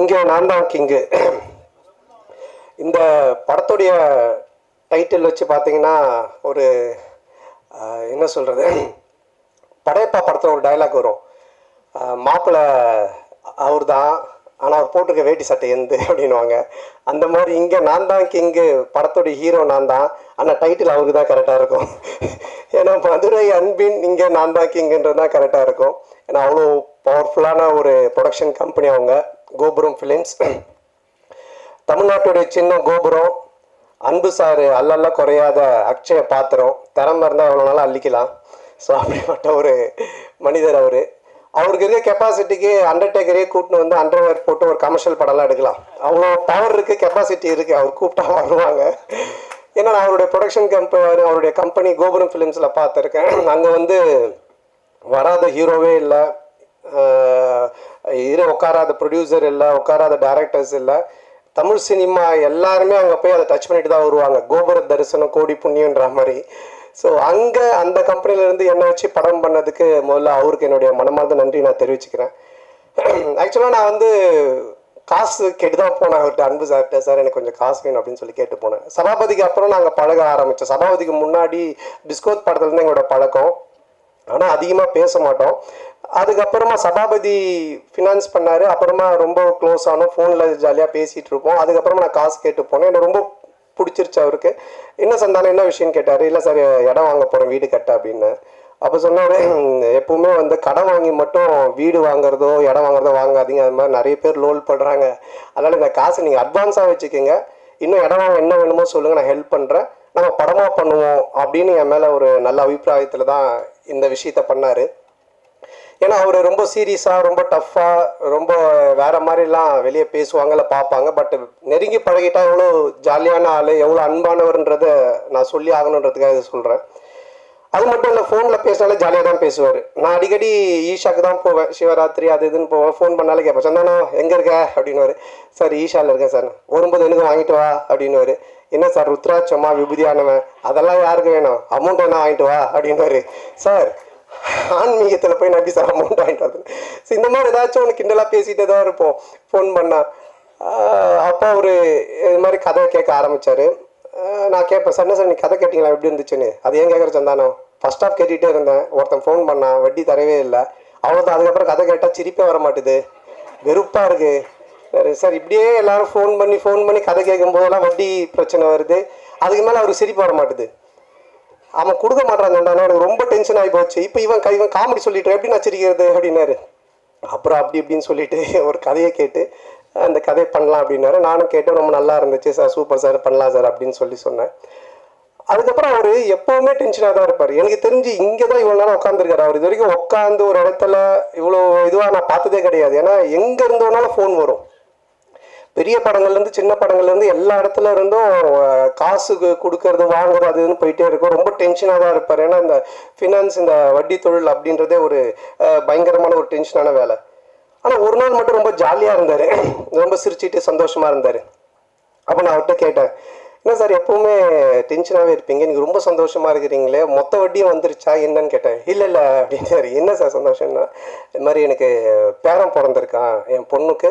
இங்கே நான் தான் கிங்கு இந்த படத்துடைய டைட்டில் வச்சு பார்த்தீங்கன்னா ஒரு என்ன சொல்கிறது படையப்பா படத்தில் ஒரு டயலாக் வரும். மாப்பிள்ளை அவர் தான் ஆனால் அவர் போட்டிருக்க வேட்டி சட்டை எந்து அப்படின்வாங்க அந்த மாதிரி இங்கே நான் தான் கிங்கு படத்துடைய ஹீரோ நான் தான். ஆனால் டைட்டில் அவருக்கு தான் கரெக்டாக இருக்கும். ஏன்னா மதுரை அன்பின் இங்கே நான் தான் கிங்குன்றது தான் கரெக்டாக இருக்கும். ஏன்னா அவ்வளோ பவர்ஃபுல்லான ஒரு ப்ரொடக்ஷன் கம்பெனி அவங்க. கோபுரம் ஃபிலிம்ஸ் தமிழ்நாட்டுடைய சின்ன கோபுரம் அன்பு சாரு அல்லல்ல குறையாத அக்ஷய பாத்திரம் திறமை இருந்தால் எவ்வளோ நாளும் அள்ளிக்கலாம். ஸோ அப்படிப்பட்ட ஒரு மனிதர் அவர். அவருக்கு இருக்க கெப்பாசிட்டிக்கு அண்டர்டேக்கரே கூட்டின்னு வந்து அண்டர்வேர் போட்டு ஒரு கமர்ஷியல் படம்லாம் எடுக்கலாம். அவ்வளோ பவர் இருக்குது கெப்பாசிட்டி இருக்குது அவர் கூப்பிட்டா வருவாங்க. ஏன்னா நான் அவருடைய ப்ரொடக்ஷன் கம்பெனி அவருடைய கம்பெனி கோபுரம் ஃபிலிம்ஸில் பார்த்துருக்கேன். அங்கே வந்து வராத ஹீரோவே இல்லை. இரு உட்காராத ப்ரொடியூசர் இல்லை உட்காராத டேரக்டர்ஸ் இல்லை. தமிழ் சினிமா எல்லாருமே அங்கே போய் அதை டச் பண்ணிட்டு தான் வருவாங்க. கோபுர தரிசனம் கோடி புண்ணியன்ற மாதிரி. ஸோ அங்கே அந்த கம்பெனிலேருந்து என்னை வச்சு படம் பண்ணதுக்கு முதல்ல அவருக்கு என்னுடைய மனமார்ந்த நன்றி நான் தெரிவிச்சுக்கிறேன். ஆக்சுவலாக நான் வந்து காசு கேட்டு தான் போனேன் அவர்கிட்ட அன்பு சார்கிட்ட சார் எனக்கு கொஞ்சம் காசு வேணும் அப்படின்னு சொல்லி கேட்டு போனேன். சபாபதிக்கு அப்புறம் நாங்கள் பழக ஆரம்பித்தோம் சபாபதிக்கு முன்னாடி பிஸ்கோத் படத்துலேருந்து எங்களோட பழக்கம். ஆனால் அதிகமாக பேச மாட்டோம். அதுக்கப்புறமா சபாபதி ஃபினான்ஸ் பண்ணார். அப்புறமா ரொம்ப க்ளோஸ் ஆனோம். ஃபோனில் ஜாலியாக பேசிகிட்டு இருப்போம். அதுக்கப்புறமா நான் காசு கேட்டு போனேன். எனக்கு ரொம்ப பிடிச்சிருச்சு அவருக்கு. என்ன சந்தானம் என்ன விஷயம்னு கேட்டார். இல்லை சார் இடம் வாங்க போகிறேன் வீடு கட்ட அப்படின்னு. அப்போ சொன்னாரு எப்பவுமே வந்து கடன் வாங்கி மட்டும் வீடு வாங்குறதோ இடம் வாங்குறதோ வாங்காதீங்க. அது மாதிரி நிறைய பேர் லோல் பண்ணுறாங்க அதனால் இந்த காசை நீங்கள் அட்வான்ஸாக வச்சுக்கோங்க. இன்னும் இடம் வாங்க என்ன வேணுமோ சொல்லுங்கள் நான் ஹெல்ப் பண்ணுறேன் நம்ம படமாக பண்ணுவோம். அப்படின்னு என் மேலே ஒரு நல்ல அபிப்பிராயத்தில் தான் இந்த விஷயத்த பண்ணார். ஏன்னா அவர் ரொம்ப சீரியஸாக ரொம்ப டஃப்பாக ரொம்ப வேற மாதிரிலாம் வெளியே பேசுவாங்கல்ல பார்ப்பாங்க. பட் நெருங்கி பழகிட்டா எவ்வளோ ஜாலியான ஆள் எவ்வளோ அன்பானவர்ன்றதை நான் சொல்லி ஆகணுன்றதுக்காக இதை சொல்கிறேன் அது மட்டும் இல்லை ஃபோனில் பேசினாலே ஜாலியாக தான் பேசுவார். நான் அடிக்கடி ஈஷாக்கு தான் போவேன். சிவராத்திரி அது இதுன்னு போவேன். ஃபோன் பண்ணாலே கேட்பேன் சந்தானா எங்கே இருக்க? அப்படின்னுவார். சார் ஈஷாவில் இருக்கேன் சார். வரும்போது எனக்கு வாங்கிட்டு வா அப்படின்னுவார். என்ன சார் ருத்ராட்சமா விபூதியானவன்? அதெல்லாம் யாருக்கு வேணும்? அமௌண்ட் வேணா வாங்கிட்டு வா அப்படின்னுவாரு சார் ஆன்மீகத்தில் போய் நம்பி சார் அமௌண்ட் வாங்கிட்டு வந்து ஸோ இந்த மாதிரி ஏதாச்சும் ஒன்று கிண்டலாக பேசிகிட்டே தான் இருப்போம். ஃபோன் பண்ணால் அப்போ அவர் இது மாதிரி கதை கேட்க ஆரம்பித்தார் நான் கேட்பேன் சார் சார் நீ கதை கேட்டிங்களா? எப்படி இருந்துச்சுன்னு? அது ஏன் கேட்குற சந்தானம்? ஃபர்ஸ்ட் ஆஃப் கேட்டுகிட்டே இருந்தேன். ஒருத்தன் ஃபோன் பண்ணான் வட்டி தரவே இல்லை. அவ்வளோதான் அதுக்கப்புறம் கதை கேட்டால் சிரிப்பே வர மாட்டுது வெறுப்பாக இருக்குது சரி சார் இப்படியே எல்லாரும் ஃபோன் பண்ணி ஃபோன் பண்ணி கதை கேட்கும் போதெல்லாம் வட்டி பிரச்சனை வருது. அதுக்கு மேலே அவர் சிரிப்பு வர மாட்டுது. அவன் கொடுக்க மாட்டான் எனக்கு ரொம்ப டென்ஷன் ஆகி போச்சு. இப்போ இவன் க- இவன் காமெடி சொல்லிட்டு எப்படி நான் சிரிக்கிறது? அப்படின்னாரு. அப்புறம் அப்படி இப்படின்னு சொல்லிட்டு ஒரு கதையை கேட்டு அந்த கதையை பண்ணலாம் அப்படின்னாரு. நானும் கேட்டேன் ரொம்ப நல்லா இருந்துச்சு சார் சூப்பர் சார் பண்ணலாம் சார் அப்படின்னு சொல்லி சொன்னேன். அதுக்கப்புறம் அவர் எப்போவுமே டென்ஷனாக தான் இருப்பார். எனக்கு தெரிஞ்சு இங்கே தான் இவ்வளோ நேரம் உட்காந்துருக்காரு அவர் இது வரைக்கும் உட்காந்து ஒரு இடத்துல இவ்வளோ இதுவாக நான் பார்த்ததே கிடையாது. ஏன்னா எங்கே இருந்தோனாலும் ஃபோன் வரும். பெரிய படங்கள்லேருந்து சின்ன படங்கள்லேருந்து எல்லா இடத்துல இருந்தும் காசு கொடுக்கறது வாங்குறது அது இதுன்னு போயிட்டே இருக்கும். ரொம்ப டென்ஷனாக தான் இருப்பார். ஏன்னா இந்த ஃபினான்ஸ் இந்த வட்டி தொழில் அப்படின்றதே ஒரு பயங்கரமான ஒரு டென்ஷனான வேலை. ஆனால் ஒரு நாள் மட்டும் ரொம்ப ஜாலியாக இருந்தார். ரொம்ப சிரிச்சிட்டு சந்தோஷமாக இருந்தார். அப்போ நான் அவர்கிட்ட கேட்டேன் என்ன சார் எப்பவுமே டென்ஷனாகவே இருப்பீங்க. நீங்கள் ரொம்ப சந்தோஷமாக இருக்கிறீங்களே. மொத்த வட்டியும் வந்துருச்சா? என்னன்னு கேட்டேன். இல்லை இல்லை அப்படின்னாரு. என்ன சார் சந்தோஷம்னா இது மாதிரி எனக்கு பேரன் பிறந்திருக்கான். என் பொண்ணுக்கு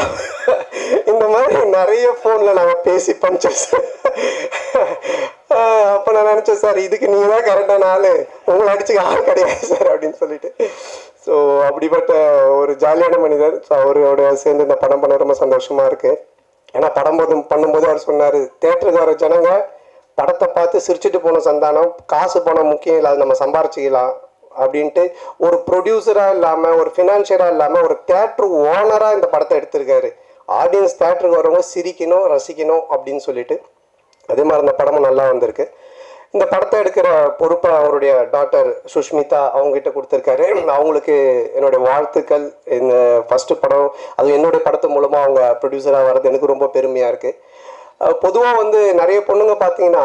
இந்த மாதிரி நிறைய ஃபோனில் நாங்கள் பேசி பஞ்சோம் சார் அப்போ நான் நினச்சேன் சார் இதுக்கு நீங்கள் தான் கரெக்டான ஆள். உங்களை அடிச்சுக்க ஆள் கிடையாது சார் அப்படின்னு சொல்லிட்டு. ஸோ அப்படிப்பட்ட ஒரு ஜாலியான மனிதர். ஸோ அவரோட சேர்ந்து இந்த படம் பண்ண ரொம்ப சந்தோஷமாக இருக்குது ஏன்னா படம் போது பண்ணும்போது அவர் சொன்னார் தேட்டருக்கு வர ஜனங்க படத்தை பார்த்து சிரிச்சுட்டு போன சந்தானம் காசு பணம் முக்கியம் இல்லை அது நம்ம சம்பாரிச்சிக்கலாம். அப்படின்ட்டு ஒரு ப்ரொடியூசராக இல்லாமல் ஒரு ஃபினான்ஷியராக இல்லாமல் ஒரு தேட்ரு ஓனராக இந்த படத்தை எடுத்திருக்காரு. ஆடியன்ஸ் தேட்டருக்கு வரவங்க சிரிக்கணும் ரசிக்கணும் அப்படின்னு சொல்லிட்டு அதே மாதிரி அந்த படமும் நல்லா வந்திருக்கு. இந்த படத்தை எடுக்கிற பொறுப்பை அவருடைய டாக்டர் சுஷ்மிதா அவங்ககிட்ட கொடுத்துருக்காரு. அவங்களுக்கு என்னுடைய வாழ்த்துக்கள். இந்த ஃபஸ்ட்டு படம் அது என்னுடைய படத்து மூலமாக அவங்க ப்ரொடியூசராக வர்றது எனக்கு ரொம்ப பெருமையாக இருக்குது பொதுவாக வந்து நிறைய பொண்ணுங்க பார்த்தீங்கன்னா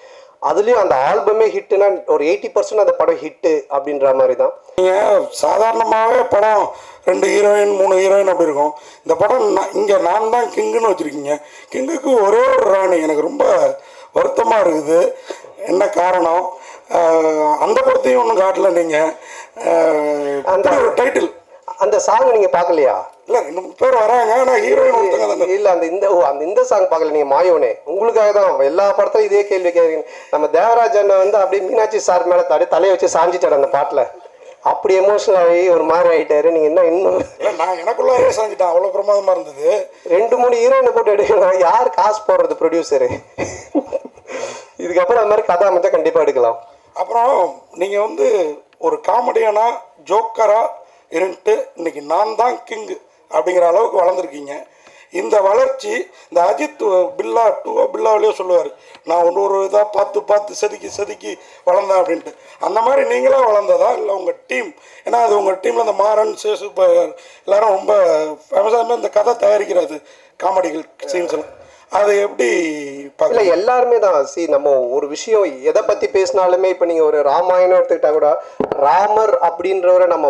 அதுலேயும் அந்த ஆல்பமே ஹிட்டுனா ஒரு எயிட்டி பர்சன்ட் அந்த படம் ஹிட்டு அப்படின்ற மாதிரி தான் நீங்கள் சாதாரணமாகவே படம் ரெண்டு ஹீரோயின் மூணு ஹீரோயின் அப்படி இருக்கும். இந்த படம் இங்கே நான் தான் கிங்குன்னு வச்சுருக்கீங்க. கிங்குக்கு ஒரே ஒரு ராணி. எனக்கு ரொம்ப வருத்தமாக இருக்குது. என்ன காரணம்? அந்த படத்தையும் ஒன்றும் காட்டல நீங்கள் அந்த ஒரு டைட்டில் அந்த சாங் நீங்கள் பார்க்கலையா? இல்லை ரெண்டு பேர் வராங்க ஆனால் ஹீரோயின் இல்ல அந்த இந்த ஓ அந்த இந்த சாங் பார்க்கல நீங்க மாயோனே உங்களுக்காக தான் எல்லா படத்தையும் இதே கேள்வி கேட்குறீங்க. நம்ம தேவராஜ் அண்ணன் வந்து அப்படியே மீனாட்சி சார் மேல தடி தலையை வச்சு சாஞ்சிட்டாரு அந்த பாட்டுல. அப்படி எமோஷனல் ஆகி ஒரு மாதிரி ஆயிட்டாரு. நீங்க என்ன இன்னும்? இல்லை நான் எனக்குள்ளாவே செஞ்சுட்டேன். அவ்வளோ பிரமாதமாக இருந்தது. ரெண்டு மூணு ஹீரோயினை போட்டு எடுக்கலாம் யார் காசு போடுறது ப்ரொடியூசரு இதுக்கப்புறம் அந்த மாதிரி கதை அமைச்சா கண்டிப்பா எடுக்கலாம். அப்புறம் நீங்கள் வந்து ஒரு காமெடியானா ஜோக்கரா இருந்துட்டு இன்னைக்கு நான் தான் கிங்கு அப்படிங்கிற அளவுக்கு வளர்ந்துருக்கீங்க. இந்த வளர்ச்சி இந்த அஜித் பில்லா டூவோ பில்லாவிலேயோ சொல்லுவார் நான் ஒன்று ஒரு இதாக பார்த்து பார்த்து செதுக்கி செதுக்கி வளர்ந்தேன் அப்படின்ட்டு. அந்த மாதிரி நீங்களாக வளர்ந்ததா? இல்லை உங்கள் டீம் ஏன்னா அது உங்கள் டீமில் இந்த மாறன் சேசு எல்லாரும் ரொம்ப ஃபேமஸாக இந்த கதை தயாரிக்கிறது காமெடிகள் சீன்ஸ்லாம் எல்லாம். அதை எப்படி இல்லை எல்லாருமே தான். சி நம்ம ஒரு விஷயம் எதை பற்றி பேசினாலுமே இப்போ நீங்கள் ஒரு ராமாயணம் எடுத்துக்கிட்டா கூட ராமர் அப்படின்றவரை நம்ம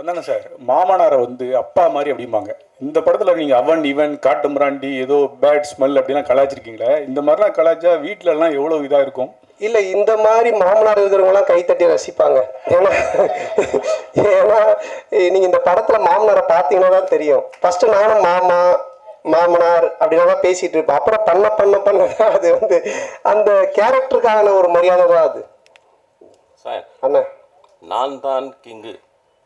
சந்தானம் சார்? மாமனாரை வந்து அப்பா மாதிரி அப்படிம்பாங்க. இந்த படத்தில் நீங்கள் அவன் இவன் காட்டு மிராண்டி ஏதோ பேட் ஸ்மெல் அப்படிலாம் கலாய்ச்சிருக்கீங்களே? இந்த மாதிரிலாம் கலாய்ச்சா வீட்ல எல்லாம் எவ்வளோ இதாக இருக்கும்? இல்ல இந்த மாதிரி மாமனார் இருக்கிறவங்கலாம் கைத்தட்டி ரசிப்பாங்க. ஏன்னா ஏன்னா eh, நீங்க இந்த படத்துல மாமனாரை பார்த்தீங்கன்னா தான் தெரியும். ஃபர்ஸ்ட் நானும் மாமா மாமனார் அப்படின்னா தான் பேசிட்டு இருப்பேன் அப்புறம் பண்ண பண்ண பண்ண அது வந்து அந்த கேரக்டருக்கான ஒரு மரியாதை தான் அது. சார் அண்ணா. நான் தான் கிங்கு.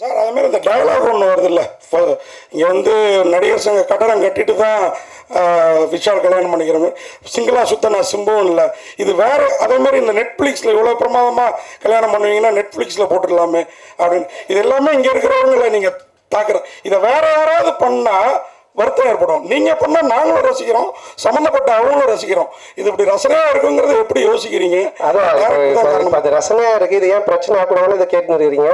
சார் அதுமாரி மாதிரி இந்த டயலாக் ஒன்று வருது இல்லை இங்கே வந்து நடிகர் சங்க கட்டடம் கட்டிட்டு தான் விஷால் கல்யாணம் பண்ணிக்கிற மாதிரி சிங்கிளாக சுத்த நான் சிம்பவும் இல்லை. இது வேறு அதே மாதிரி இந்த நெட்ஃப்ளிக்ஸில் இவ்வளோ பிரமாதமாக கல்யாணம் பண்ணுவீங்கன்னா நெட்ஃப்ளிக்ஸில் போட்டுடலாமே அப்படின்னு. இது எல்லாமே இங்கே இருக்கிறவங்கள நீங்கள் தாக்குற இதை வேற யாராவது பண்ணால் வருத்தம் ஏற்படும். நீங்கள் பண்ணால் நாங்களும் ரசிக்கிறோம் சம்மந்தப்பட்ட அவங்களும் ரசிக்கிறோம். இது இப்படி ரசனையாக இருக்குங்கிறத எப்படி யோசிக்கிறீங்க? அதான் அது ரசனையா இருக்கு இது ஏன் பிரச்சனை ஆகக்கூடாதுன்னு இதை கேட்டு இருக்கிறீங்க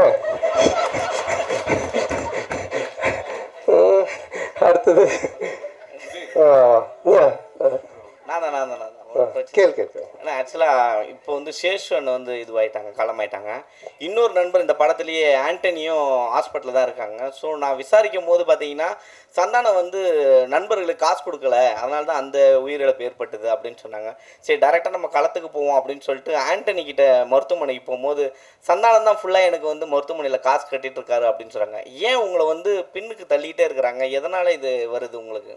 அடுத்தது? நான் தான் நான் தான். கேள் கேள். ஆனால் ஆக்சுவலாக இப்போ வந்து சேஷன் வந்து இதுவாயிட்டாங்க களமாயிட்டாங்க. இன்னொரு நண்பர் இந்த படத்துலேயே ஆண்டனியும் ஹாஸ்பிட்டலில் தான் இருக்காங்க. ஸோ நான் விசாரிக்கும் போது பார்த்தீங்கன்னா சந்தானம் வந்து நண்பர்களுக்கு காசு கொடுக்கல. அதனால தான் அந்த உயிரிழப்பு ஏற்பட்டது அப்படின்னு சொன்னாங்க. சரி டேரெக்டாக நம்ம களத்துக்கு போவோம் அப்படின்னு சொல்லிட்டு ஆண்டனி கிட்ட மருத்துவமனைக்கு போகும்போது சந்தானம் தான் ஃபுல்லாக எனக்கு வந்து மருத்துவமனையில் காசு கட்டிட்டு இருக்காரு அப்படின்னு சொல்கிறாங்க ஏன் உங்களை வந்து பின்னுக்கு தள்ளிக்கிட்டே இருக்கிறாங்க? எதனால் இது வருது உங்களுக்கு?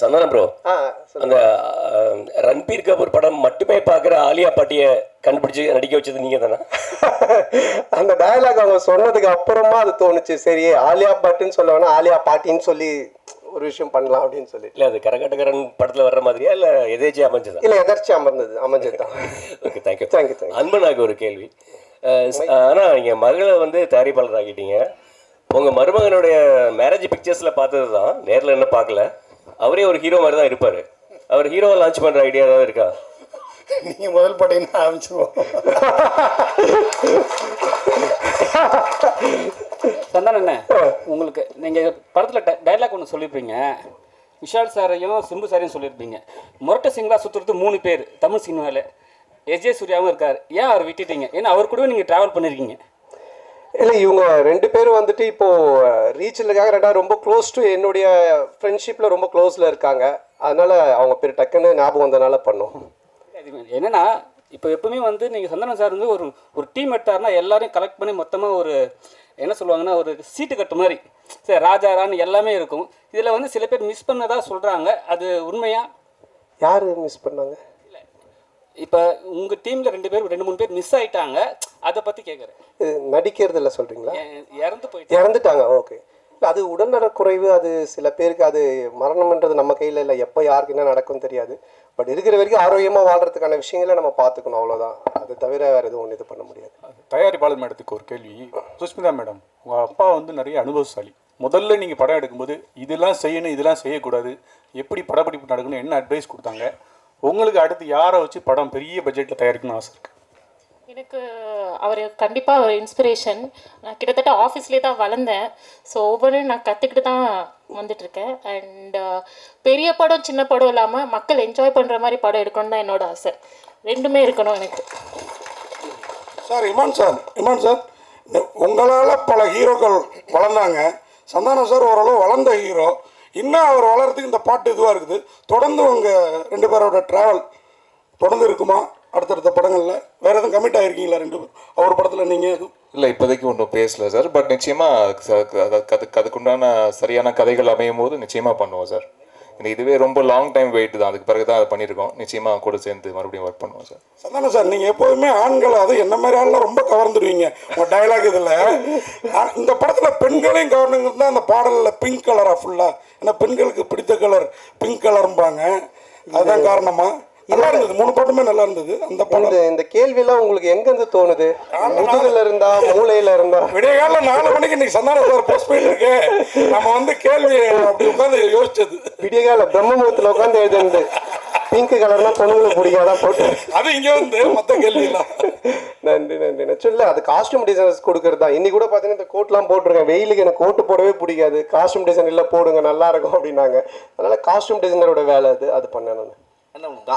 சந்தானம் ப்ரோ அந்த ரன்பீர் கபூர் படம் மட்டுமே பார்க்குற ஆலியா பாட்டியை கண்டுபிடிச்சு நடிக்க வச்சது நீங்கள் தானே? அந்த டயலாக் அவங்க சொன்னதுக்கு அப்புறமா அது தோணுச்சு. சரி ஆலியா பட்டுன்னு சொல்ல வேணா ஆலியா பாட்டின்னு சொல்லி ஒரு விஷயம் பண்ணலாம் அப்படின்னு சொல்லி. இல்லை அது கரகாட்டக்காரன் படத்தில் வர்ற மாதிரியா? இல்லை எதேச்சியாக அமைஞ்சதா? இல்லை எதர்ச்சி அமர்ந்தது அமைஞ்சது தான். Okay thank you thank you thank you அன்பனாக்கு ஒரு கேள்வி. ஆனால் நீங்கள் மகளை வந்து தயாரிப்பாளர் ஆக்கிட்டீங்க உங்கள் மருமகனுடைய மேரேஜ் பிக்சர்ஸில் பார்த்தது தான் நேரில் என்ன பார்க்கல? அவரே ஒரு ஹீரோ மாதிரி தான் இருப்பார். அவர் ஹீரோவை லான்ச் பண்ணுற ஐடியா ஏதாவது இருக்கா? நீங்கள் முதல் பட்டீங்கன்னா ஆரம்பிச்சிருவோம்? சந்தானம் என்ன? உங்களுக்கு நீங்கள் படத்தில் டைலாக் ஒன்று சொல்லியிருப்பீங்க விஷால் சாரையும் சிம்பு சாரையும் சொல்லியிருப்பீங்க முரட்ட சிங்களா சுற்றுறது மூணு பேர் தமிழ் சினிமாவில் எஸ்ஜே சூர்யாவும் இருக்கார். ஏன் அவர் விட்டுட்டீங்க? ஏன்னா அவர் கூடவே நீங்கள் ட்ராவல் பண்ணியிருக்கீங்க இல்லை இவங்க ரெண்டு பேரும் வந்துட்டு இப்போ ரீச்சலுக்காக ரெண்டாவது ரொம்ப க்ளோஸ் டு என்னுடைய ஃப்ரெண்ட்ஷிப்பில் ரொம்ப க்ளோஸில் இருக்காங்க. அதனால அவங்க பேர் டக்குன்னு ஞாபகம் வந்தனால பண்ணோம். என்னன்னா இப்போ எப்பவுமே வந்து நீங்கள் சந்தானம் சார் வந்து ஒரு ஒரு டீம் எடுத்தாருன்னா எல்லாரையும் கலெக்ட் பண்ணி மொத்தமாக ஒரு என்ன சொல்லுவாங்கன்னா ஒரு சீட்டு கட்டு மாதிரி. சரி ராஜா ராணி எல்லாமே இருக்கும். இதில் வந்து சில பேர் மிஸ் பண்ணதா சொல்கிறாங்க அது உண்மையா? யார் மிஸ் பண்ணாங்க? இப்போ உங்கள் டீமில் ரெண்டு பேர் ரெண்டு மூணு பேர் மிஸ் ஆயிட்டாங்க. அதை பற்றி கேட்குறேன் நடிக்கிறதுல சொல்கிறீங்களா இறந்து போயிட்டு இறந்துட்டாங்க ஓகே. அது உடல்நலக் குறைவு அது சில பேருக்கு அது மரணம்ன்றது நம்ம கையில் இல்லை எப்போ யாருக்கு என்ன நடக்கும்னு தெரியாது. பட் இருக்கிற வரைக்கும் ஆரோக்கியமாக வாழ்கிறதுக்கான விஷயங்களை நம்ம பார்த்துக்கணும் அவ்வளோதான் அது தவிர வேறு எதுவும் ஒன்று இது பண்ண முடியாது. தயாரிப்பாளர் மேடத்துக்கு ஒரு கேள்வி. சுஷ்மிதா மேடம் உங்கள் அப்பா வந்து நிறைய அனுபவசாலி. முதல்ல நீங்கள் படம் எடுக்கும்போது இதெல்லாம் செய்யணும் இதெல்லாம் செய்யக்கூடாது. எப்படி படப்பிடிப்பு நடக்கணும் என்ன அட்வைஸ் கொடுத்தாங்க? உங்களுக்கு அடுத்து யாரை வச்சு படம் பெரிய பட்ஜெட்டில் தயாரிக்கணும்னு ஆசை இருக்கு? எனக்கு அவர் கண்டிப்பாக ஒரு இன்ஸ்பிரேஷன் நான் கிட்டத்தட்ட ஆஃபீஸ்லேயே தான் வளர்ந்தேன். ஸோ ஒவ்வொன்றும் நான் கற்றுக்கிட்டு தான் வந்துட்டுருக்கேன். அண்ட் uh, பெரிய படம் சின்ன படம் இல்லாமல் மக்கள் என்ஜாய் பண்ணுற மாதிரி படம் எடுக்கணும்னு தான் என்னோட ஆசை. ரெண்டுமே இருக்கணும் எனக்கு. Sir Imman sir Imman sir உங்களால் பல ஹீரோக்கள் வளர்ந்தாங்க. சந்தானம் சார் ஓரளவு வளர்ந்த ஹீரோ. இன்னும் அவர் வளர்றதுக்கு இந்த பாட்டு இதுவாக இருக்குது. தொடர்ந்து உங்கள் ரெண்டு பேரோட ட்ராவல் தொடர்ந்து இருக்குமா? அடுத்தடுத்த படங்களில் வேறு எதுவும் கமிட் ஆகிருக்கீங்களா ரெண்டு பேரும்? அவர் படத்தில் நீங்கள் எதுவும்? இல்லை இப்போதைக்கு ஒன்றும் பேசல சார் பட் நிச்சயமாக அதுக்கு அதுக்குண்டான சரியான கதைகள் அமையும் போது நிச்சயமாக பண்ணுவோம் சார் இந்த இதுவே ரொம்ப லாங் டைம் வெயிட் தான். அதுக்கு பிறகு தான் அதை பண்ணியிருக்கோம். நிச்சயமாக கூட சேர்ந்து மறுபடியும் ஒர்க் பண்ணுவோம் சார் சந்தானம் சார் நீங்கள் எப்போதுமே ஆண்களை அது என்ன மாதிரி ஆள்லாம் ரொம்ப கவர்ந்துடுவீங்க உங்கள் டயலாக் இதில். இந்த படத்தில் பெண்களையும் கவர்னுங்கிறது தான் அந்த பாடலில் பிங்க் கலராக ஃபுல்லாக ஏன்னா பெண்களுக்கு பிடித்த கலர் பிங்க் கலர்ம்பாங்க அதுதான் காரணமா? நல்லா இருந்தது. மூணு பாட்டுமே நல்லா இருந்தது. அந்த இந்த படம். இந்த கேள்வியெல்லாம் உங்களுக்கு எங்கேருந்து தோணுது? முதுகுல இருந்தா மூளையில இருந்தா? விடிய காலைல நாலு மணிக்கு இன்னைக்கு சந்தானம் சார் போஸ்ட் போயிட்டு இருக்கு. நம்ம வந்து கேள்வி அப்படி உட்காந்து யோசிச்சது. விடியகால பிரம்மமுகத்தில் உட்காந்து எழுதுனது. பிங்க் கலர்னா பொண்ணுங்களுக்கு பிடிக்காதான் போட்டு? அது இங்கே வந்து மற்ற கேள்வியெல்லாம். நன்றி நன்றி. இல்லை அது காஸ்டியூம் டிசைனர்ஸ் கொடுக்கறது தான். இன்னைக்கு கூட பார்த்தீங்கன்னா இந்த கோட்லாம் போட்டிருக்கேன். வெயிலுக்கு எனக்கு கோட்டு போடவே பிடிக்காது. காஸ்டியூம் டிசைன் இல்லை போடுங்க நல்லா இருக்கும் அப்படின்னாங்க. அதனால காஸ்டியூம் டிசைனரோட வேலை அது. அது பண்ணேன் நான். அண்ணா கா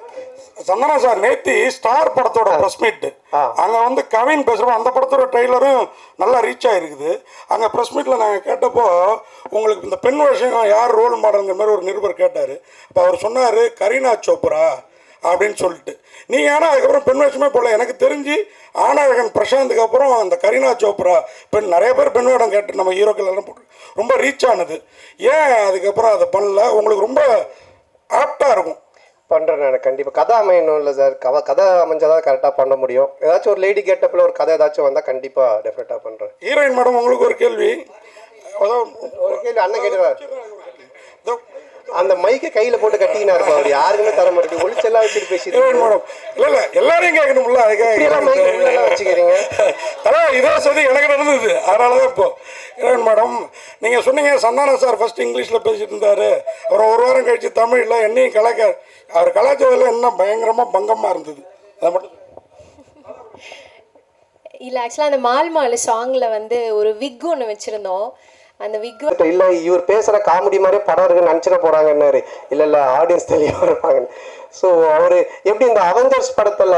சந்தனா சார் நேத்தி ஸ்டார் படத்தோட ப்ரெஸ் மீட். அங்க வந்து கவின் பேசுறோம் அந்த படத்தோட ட்ரெய்லரும் நல்லா ரீச் ஆயிருக்குது. அங்க ப்ரெஸ் மீட்ல நாங்க கேட்டப்போ உங்களுக்கு இந்த பெண் விஷயம் யார் ரோல் மாடல்ங்கிற மாதிரி ஒரு நிருபர் கேட்டாரு. அப்போ அவர் சொன்னாரு கரீனா சோப்ரா அப்படின்னு சொல்லிட்டு. நீங்க ஏன்னா அதுக்கப்புறம் பெண் வேஷமே போடல. எனக்கு தெரிஞ்சு ஆனழகன் பிரசாந்துக்கு அப்புறம் அந்த கரீனா சோப்ரா பெண் நிறைய பேர் பெண் வேடம் கேட்டு நம்ம ஹீரோக்கள் எல்லாம் போட்டு ரொம்ப ரீச் ஆனது. ஏன் அதுக்கப்புறம் அதை பண்ணல? உங்களுக்கு ரொம்ப ஆப்டா இருக்கும். பண்றேன் நான் கண்டிப்பா. கதை அமையணும் இல்லை சார். கதை கதை அமைஞ்சாதான் கரெக்டாக பண்ண முடியும். ஏதாச்சும் ஒரு லேடி கெட்டப்பில் ஒரு கதை ஏதாச்சும் வந்தால் கண்டிப்பா டெஃபினட்டாக பண்றேன். ஹீரோயின் மேடம் உங்களுக்கு ஒரு கேள்வி. ஒரு கேள்வி அண்ணன் கேட்டுவார் அந்த மைக்கை கையில போட்டு இருக்கும் அவர் யாருக்குமே தர மாட்டேங்குது. ஒளிச்செல்லாம் வச்சுட்டு ஹீரோயின் மேடம் இல்ல இல்ல. எல்லாரையும் கேட்கணும்ல. அதுக்காக வச்சுக்கிறீங்க அதான் இதே சதி எனக்கு நடந்தது. அதனால தான் இப்போ. ஹீரோயின் மேடம் நீங்கள் சொன்னீங்க சந்தானா சார் ஃபர்ஸ்ட் இங்கிலீஷில் பேசிட்டு இருந்தாரு. அப்புறம் ஒரு வாரம் கழிச்சு தமிழில் என்னையும் கலாய்க்க அவர் கலாச்சாரத்தில் என்ன பயங்கரமாக பங்கமாக இருந்தது? அதை மட்டும் இல்லை ஆக்சுவலாக அந்த மால் மாலு சாங்கில் வந்து ஒரு விக் ஒன்று வச்சுருந்தோம். அந்த விக் இல்ல இவர் பேசுற காமெடி மாதிரியே படம் இருக்குன்னு நினைச்சிட போறாங்கன்னாரு. இல்ல இல்ல ஆடியன்ஸ் தெளிவா இருப்பாங்க ஸோ அவரு எப்படி இந்த அவெஞ்சர்ஸ் படத்துல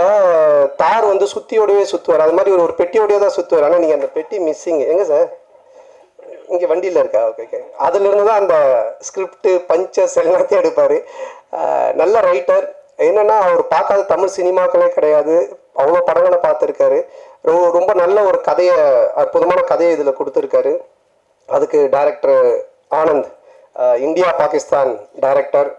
தார் வந்து சுத்தியோடவே சுத்துவார்? அது மாதிரி ஒரு பெட்டியோடவே தான் சுத்துவார். ஆனா நீங்க அந்த பெட்டி மிஸ்ஸிங் எங்க சார்? இங்க வண்டியில இருக்கா? ஓகே ஓகே அதுல இருந்து தான் அந்த ஸ்கிரிப்ட் பஞ்சஸ் எல்லாத்தையும் எடுப்பாரு. நல்ல ரைட்டர் என்னன்னா அவர் பார்க்காத தமிழ் சினிமாக்களே கிடையாது. அவ்வளோ படங்களை பார்த்துருக்காரு. ரொம்ப ரொம்ப நல்ல ஒரு கதையை அற்புதமான கதையை இதில் கொடுத்துருக்காரு. அதுக்கு director Anand India Pakistan director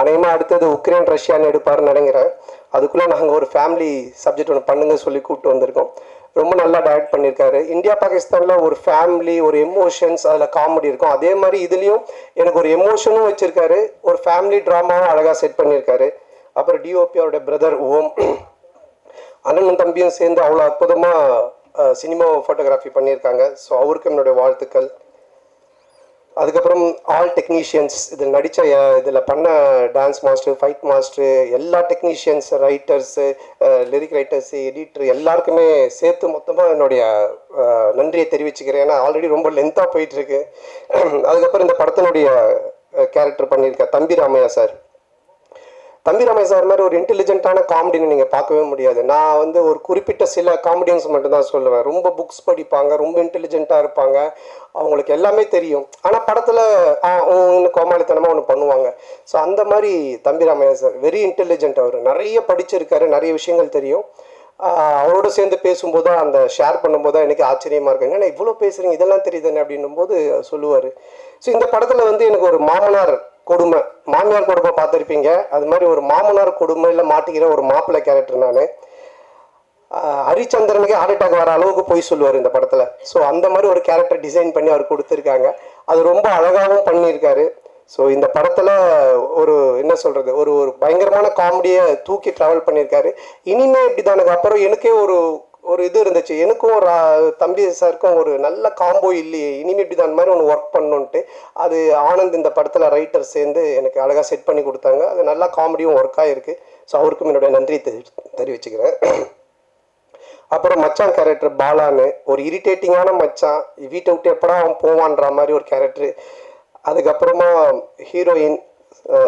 அநேகமாக அடுத்தது உக்ரைன் ரஷ்யான்னு எடுப்பாருன்னு நினைக்கிறேன். அதுக்குள்ளே நாங்கள் ஒரு ஃபேமிலி சப்ஜெக்ட் ஒன்று பண்ணுங்க சொல்லி கூப்பிட்டு வந்திருக்கோம். ரொம்ப நல்லா டைரக்ட் பண்ணியிருக்காரு இந்தியா பாகிஸ்தானில் ஒரு ஃபேமிலி ஒரு எமோஷன்ஸ் அதில் காமெடி இருக்கும். அதே மாதிரி இதுலேயும் எனக்கு ஒரு எமோஷனும் வச்சுருக்காரு. ஒரு ஃபேமிலி ட்ராமாவும் அழகாக செட் பண்ணியிருக்காரு அப்புறம் டிஓபி அவரோட பிரதர் ஓம். அண்ணனும் தம்பியும் சேர்ந்து அவ்வளோ அற்புதமாக சினிமா ஃபோட்டோகிராஃபி பண்ணியிருக்காங்க ஸோ அவருக்கு என்னுடைய வாழ்த்துக்கள். அதுக்கப்புறம் ஆல் டெக்னீஷியன்ஸ் இதில் நடித்த இதில் பண்ண டான்ஸ் மாஸ்டர் ஃபைட் மாஸ்டர் எல்லா technicians writers lyric writers editor எல்லாருக்குமே சேர்த்து மொத்தமாக என்னுடைய நன்றியை தெரிவிச்சுக்கிறேன். ஏன்னா ஆல்ரெடி ரொம்ப லென்த்தாக போயிட்டுருக்கு அதுக்கப்புறம் இந்த படத்தினுடைய கேரக்டர் பண்ணியிருக்க தம்பி ராமையா சார். தம்பி ரமேஷ் சார் மாதிரி ஒரு இன்டெலிஜென்ட்டான காமெடின்னு நீங்கள் பார்க்கவே முடியாது. நான் வந்து ஒரு குறிப்பிட்ட சில காமெடியன்ஸ் மட்டும்தான் சொல்லுவேன். ரொம்ப புக்ஸ் படிப்பாங்க ரொம்ப இன்டெலிஜென்ட்டாக இருப்பாங்க. அவங்களுக்கு எல்லாமே தெரியும். ஆனால் படத்தில் ஒன்று கோமாளித்தனமாக ஒன்று பண்ணுவாங்க. ஸோ அந்த மாதிரி தம்பி ராமையா சார் வெரி இன்டெலிஜென்ட் அவர். நிறைய படிச்சிருக்காரு நிறைய விஷயங்கள் தெரியும். அவரோட சேர்ந்து பேசும்போது அந்த ஷேர் பண்ணும்போது தான் எனக்கு ஆச்சரியமாக இருக்குங்க நான் இவ்வளோ பேசுகிறீங்க இதெல்லாம் தெரியுதுன்னு அப்படின்னும் போது சொல்லுவார். ஸோ இந்த படத்தில் வந்து எனக்கு ஒரு மாமனார் கொடுமை மாமியார் கொடுமை பார்த்துருப்பீங்க. அது மாதிரி ஒரு மாமனார் கொடுமையில் மாட்டிக்கிற ஒரு மாப்பிள்ளை கேரக்டர் நான். ஹரிச்சந்திரனுக்கு ஹார்ட் அட்டாக் வர அளவுக்கு போய் சொல்லுவார் இந்த படத்தில். ஸோ அந்த மாதிரி ஒரு கேரக்டர் டிசைன் பண்ணி அவர் கொடுத்துருக்காங்க. அது ரொம்ப அழகாகவும் பண்ணியிருக்காரு. ஸோ இந்த படத்தில் ஒரு என்ன சொல்கிறது ஒரு ஒரு பயங்கரமான காமெடியை தூக்கி ட்ராவல் பண்ணியிருக்காரு. இனிமே இப்படி தானுங்க அப்புறம் எனக்கே ஒரு ஒரு இது இருந்துச்சு. எனக்கும் ஒரு தம்பி சாருக்கும் ஒரு நல்ல காம்போ இல்லையே. இனிமே இப்படி தான் மாதிரி ஒன்று ஒர்க் பண்ணணுன்ட்டு அது ஆனந்த் இந்த படத்தில் ரைட்டர் சேர்ந்து எனக்கு அழகாக செட் பண்ணி கொடுத்தாங்க. அது நல்லா காமெடியும் ஒர்க் ஆகிருக்கு ஸோ அவருக்கும் என்னுடைய நன்றி தெரி தெரிவிச்சுக்கிறேன். அப்புறம் மச்சான் கேரக்டர் பாலான்னு ஒரு இரிட்டேட்டிங்கான மச்சான். வீட்டை விட்டு எப்படா அவன் போவான்ற மாதிரி ஒரு கேரக்டர் அதுக்கப்புறமா ஹீரோயின்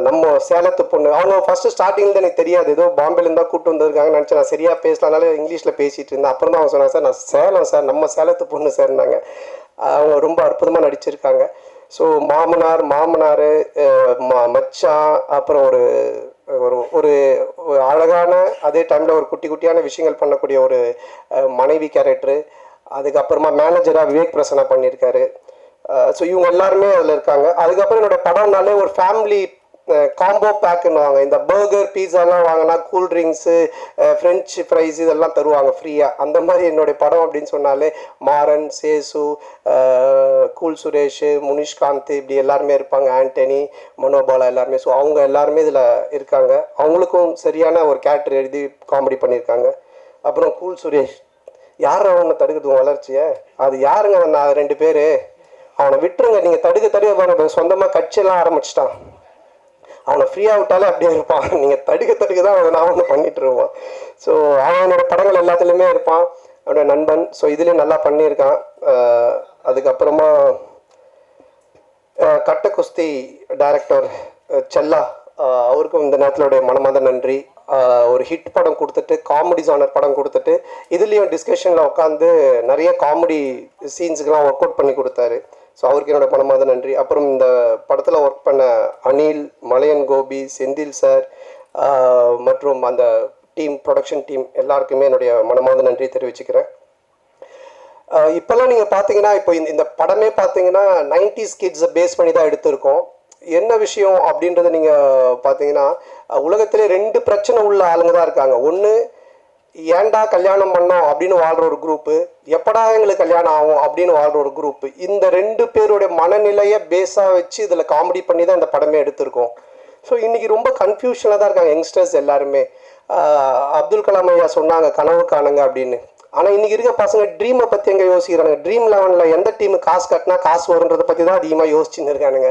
நம்ம சேலத்து பொண்ணு. அவங்க ஃபஸ்ட்டு ஸ்டார்டிங்ல எனக்கு தெரியாது. ஏதோ பாம்பேலேருந்து தான் கூப்பிட்டு வந்திருக்காங்க நினச்சேன். நான் சரியாக பேசலனால இங்கிலீஷில் பேசிகிட்டு இருந்தேன். அப்புறம் தான் அவங்க சொன்னாங்க சார் நான் சேலம் சார். நம்ம சேலத்து பொண்ணு சார்னாங்க அவங்க ரொம்ப அற்புதமாக நடிச்சிருக்காங்க. ஸோ மாமனார் மாமனார் ம- மச்சான் அப்புறம் ஒரு ஒரு ஒரு ஒரு அழகான அதே டைமில் ஒரு குட்டி குட்டியான விஷயங்கள் பண்ணக்கூடிய ஒரு மனைவி கேரக்டரு அதுக்கப்புறமா மேனேஜராக விவேக் பிரசனா பண்ணியிருக்காரு. ஸோ இவங்க எல்லாருமே அதில் இருக்காங்க. அதுக்கப்புறம் என்னோட படம்னாலே ஒரு ஃபேமிலி காம்போ பேக்குன்னுவாங்க இந்த பர்கர் பீஸாலாம் வாங்கினா கூல் ட்ரிங்க்ஸு ஃப்ரெஞ்ச் ஃப்ரைஸ் இதெல்லாம் தருவாங்க ஃப்ரீயாக அந்த மாதிரி என்னுடைய படம் அப்படின்னு சொன்னாலே மாறன் சேசு கூல் சுரேஷ் முனிஷ்காந்த் இப்படி எல்லாருமே இருப்பாங்க. ஆண்டனி மனோபாலா எல்லாருமே. ஸோ அவங்க எல்லாருமே இதில் இருக்காங்க. அவங்களுக்கும் சரியான ஒரு கேரக்டர் எழுதி காமெடி பண்ணியிருக்காங்க. அப்புறம் கூல் சுரேஷ். யார் அவனை தடுக்குது? வளர்ச்சியை? அது யாருங்க நான் ரெண்டு பேர். அவனை விட்டுருங்க நீங்கள் தடுக்க தடுக்க பாருங்க சொந்தமாக கட்சியெல்லாம் ஆரம்பிச்சிட்டான். அவனை ஃப்ரீயாக விட்டாலே அப்படியே இருப்பான். நீங்கள் தடுக்க தடுக்க தான் அவனை நான் ஒன்று பண்ணிட்டு இருப்பான். ஸோ அவனோட படங்கள் எல்லாத்துலேயுமே இருப்பான். அவனோட நண்பன். ஸோ இதுலேயும் நல்லா பண்ணியிருக்கான். அதுக்கப்புறமா கட்ட குஸ்தி டைரக்டர் செல்லா. அவருக்கும் இந்த நேரத்திலுடைய மனமாத நன்றி. ஒரு ஹிட் படம் கொடுத்துட்டு காமெடி ஜானர் படம் கொடுத்துட்டு இதுலேயும் டிஸ்கஷனில் உட்காந்து நிறைய காமெடி சீன்ஸுக்கெலாம் ஒர்க் அவுட் பண்ணி கொடுத்தாரு. ஸோ அவருக்கு என்னோட மனமார்ந்த நன்றி. அப்புறம் இந்த படத்தில் ஒர்க் பண்ண அனில் மலையன் கோபி செந்தில் சார் மற்றும் அந்த டீம் ப்ரொடக்ஷன் டீம் எல்லாருக்குமே என்னுடைய மனமார்ந்த நன்றி தெரிவிச்சுக்கிறேன். இப்போல்லாம் நீங்கள் பார்த்தீங்கன்னா இப்போ இந்த இந்த படமே பார்த்தீங்கன்னா நைன்டிஸ் கிட்ஸை பேஸ் பண்ணி தான் எடுத்திருக்கோம். என்ன விஷயம் அப்படின்றத நீங்கள் பார்த்தீங்கன்னா உலகத்திலே ரெண்டு பிரச்சனை உள்ள ஆளுங்க தான் இருக்காங்க. ஒன்று ஏன்டா கல்யாணம் பண்ணோம் அப்படின்னு வாழ்கிற ஒரு குரூப்பு எப்படா எங்களுக்கு கல்யாணம் ஆகும் அப்படின்னு வாழ்கிற ஒரு குரூப்பு இந்த ரெண்டு பேருடைய மனநிலையை பேஸாக வச்சு இதில் காமெடி பண்ணி தான் இந்த படமே எடுத்திருக்கோம். ஸோ இன்றைக்கி ரொம்ப கன்ஃபியூஷனாக தான் இருக்காங்க யங்ஸ்டர்ஸ் எல்லாருமே. அப்துல் கலாம் ஐயா சொன்னாங்க கனவு காணுங்க அப்படின்னு. ஆனால் இன்றைக்கி இருக்க பசங்க ட்ரீமை பற்றி எங்கே யோசிக்கிறாங்க? ட்ரீம் லெவனில் எந்த டீமு காசு கட்டினா காசு வருன்றதை பற்றி தான் அதிகமாக யோசிச்சுன்னு இருக்கானுங்க.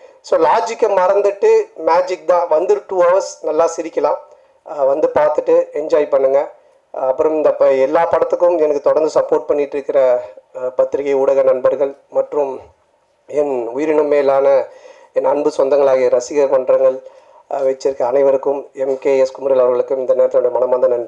ஸோ லாஜிக்கை மறந்துட்டு மேஜிக் தான். வந்து டூ ஹவர்ஸ் நல்லா சிரிக்கலாம். வந்து பார்த்துட்டு என்ஜாய் பண்ணுங்கள் அப்புறம் இந்த ப எல்லா படத்துக்கும் எனக்கு தொடர்ந்து சப்போர்ட் பண்ணிகிட்டு இருக்கிற பத்திரிகை ஊடக நண்பர்கள் மற்றும் என் உயிரினம் மேலான என் அன்பு சொந்தங்களாகிய ரசிகர் மன்றங்கள் வச்சிருக்க அனைவருக்கும் எம் கே எஸ் குமரல் அவர்களுக்கும் இந்த நேரத்தோட மனமார்ந்த நன்றி.